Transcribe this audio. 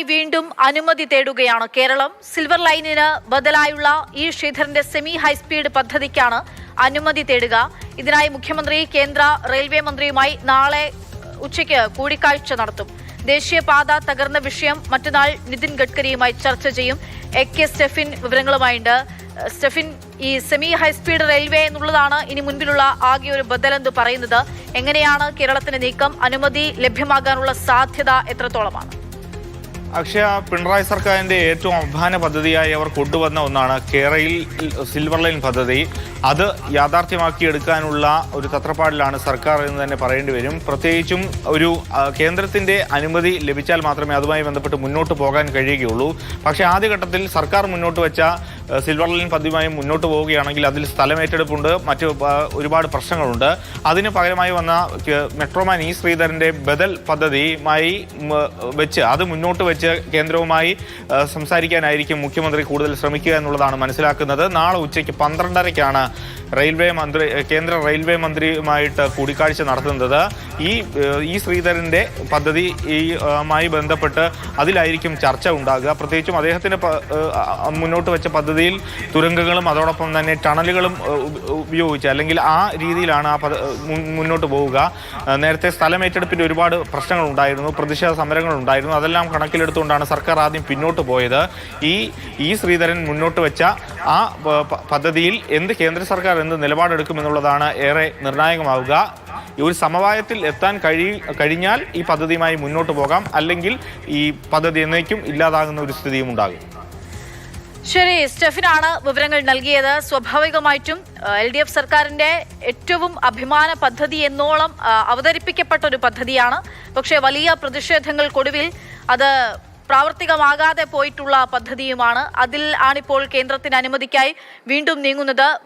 പദ്ധതിക്കായി വീണ്ടും അനുമതി തേടുകയാണ് കേരളം. സിൽവർ ലൈനിന് ബദലായുള്ള ഈ ശ്രീധരന്റെ സെമി ഹൈസ്പീഡ് പദ്ധതിക്കാണ് അനുമതി തേടുക. ഇതിനായി മുഖ്യമന്ത്രി കേന്ദ്ര റെയിൽവേ മന്ത്രിയുമായി നാളെ ഉച്ചയ്ക്ക് കൂടിക്കാഴ്ച നടത്തും. ദേശീയപാത തകർന്ന വിഷയം മറ്റന്നാൾ നിതിൻ ഗഡ്കരിയുമായി ചർച്ച ചെയ്യും. എ കെ സ്റ്റെഫിൻ വിവരങ്ങളുമായുണ്ട്. സ്റ്റെഫിൻ ഈ സെമി ഹൈസ്പീഡ് റെയിൽവേ എന്നുള്ളതാണ് ഇനി മുൻപിലുള്ള ആകെ ഒരു ബദലെന്ന് പറയുന്നത്. എങ്ങനെയാണ് കേരളത്തിന്റെ നീക്കം? അനുമതി ലഭ്യമാകാനുള്ള സാധ്യത എത്രത്തോളമാണ്? അക്ഷയ പിണറായി സർക്കാരിന്റെ ഏറ്റവും അഭിമാന പദ്ധതിയായി അവർ കൊണ്ടുവന്ന ഒന്നാണ് കേരളയിൽ സിൽവർ ലൈൻ പദ്ധതി. അത് യാഥാർത്ഥ്യമാക്കി എടുക്കാനുള്ള ഒരു തത്രപ്പാടിലാണ് സർക്കാർ എന്ന് തന്നെ പറയേണ്ടി വരും. പ്രത്യേകിച്ചും ഒരു കേന്ദ്രത്തിന്റെ അനുമതി ലഭിച്ചാൽ മാത്രമേ അതുമായി ബന്ധപ്പെട്ട് മുന്നോട്ട് പോകാൻ കഴിയുകയുള്ളൂ. പക്ഷേ ആദ്യഘട്ടത്തിൽ സർക്കാർ മുന്നോട്ട് വെച്ച സിൽവർ ലൈൻ പദ്ധതിയുമായി മുന്നോട്ട് പോവുകയാണെങ്കിൽ അതിൽ സ്ഥലമേറ്റെടുപ്പുണ്ട് മറ്റ് ഒരുപാട് പ്രശ്നങ്ങളുണ്ട്. അതിന് പകരമായി വന്ന മെട്രോമാൻ ഇ ശ്രീധരന്റെ ബദൽ പദ്ധതിയുമായി വെച്ച് അത് മുന്നോട്ട് വെച്ച് കേന്ദ്രവുമായി സംസാരിക്കാനായിരിക്കും മുഖ്യമന്ത്രി കൂടുതൽ ശ്രമിക്കുക എന്നുള്ളതാണ് മനസ്സിലാക്കുന്നത്. നാളെ ഉച്ചയ്ക്ക് പന്ത്രണ്ടരയ്ക്കാണ് റെയിൽവേ മന്ത്രി കേന്ദ്ര റെയിൽവേ മന്ത്രിയുമായിട്ട് കൂടിക്കാഴ്ച നടത്തുന്നത്. ഈ ഈ ശ്രീധരന്റെ പദ്ധതി ഈ ബന്ധപ്പെട്ട് അതിലായിരിക്കും ചർച്ച ഉണ്ടാകുക. പ്രത്യേകിച്ചും അദ്ദേഹത്തിന് മുന്നോട്ട് വെച്ച പദ്ധതിയിൽ തുരങ്കങ്ങളും അതോടൊപ്പം തന്നെ ടണലുകളും ഉപയോഗിച്ച് അല്ലെങ്കിൽ ആ രീതിയിലാണ് ആ മുന്നോട്ട് പോവുക. നേരത്തെ നേരത്തെ സ്ഥലമേറ്റെടുപ്പിന്റെ ഒരുപാട് പ്രശ്നങ്ങൾ ഉണ്ടായിരുന്നു പ്രതിഷേധ സമരങ്ങൾ ഉണ്ടായിരുന്നു അതെല്ലാം കണക്കിലെടുത്തുകൊണ്ടാണ് സർക്കാർ ആദ്യം പിന്നോട്ട് പോയത്. ഈ ഈ ശ്രീധരൻ മുന്നോട്ട് വെച്ച ആ പദ്ധതിയിൽ എന്ത് കേന്ദ്ര സർക്കാർ എന്ത് നിലപാടെടുക്കുമെന്നുള്ളതാണ് ഏറെ നിർണായകമാവുക. ഒരു സമവായത്തിൽ എത്താൻ കഴി കഴിഞ്ഞാൽ ഈ പദ്ധതിയുമായി മുന്നോട്ട് പോകാം. അല്ലെങ്കിൽ ഈ പദ്ധതി എന്നേക്കും ഇല്ലാതാകുന്ന ഒരു സ്ഥിതിയും ഉണ്ടാകും. ശരി സ്റ്റെഫിനാണ് വിവരങ്ങൾ നൽകിയത്. സ്വാഭാവികമായിട്ടും എൽ ഡി എഫ് സർക്കാരിന്റെ ഏറ്റവും അഭിമാന പദ്ധതി എന്നോളം അവതരിപ്പിക്കപ്പെട്ട ഒരു പദ്ധതിയാണ്. പക്ഷേ വലിയ പ്രതിഷേധങ്ങൾക്കൊടുവിൽ അത് പ്രാവർത്തികമാകാതെ പോയിട്ടുള്ള പദ്ധതിയുമാണ്. അതിൽ ആണിപ്പോൾ കേന്ദ്രത്തിന് അനുമതിക്കായി വീണ്ടും നീങ്ങുന്നത്.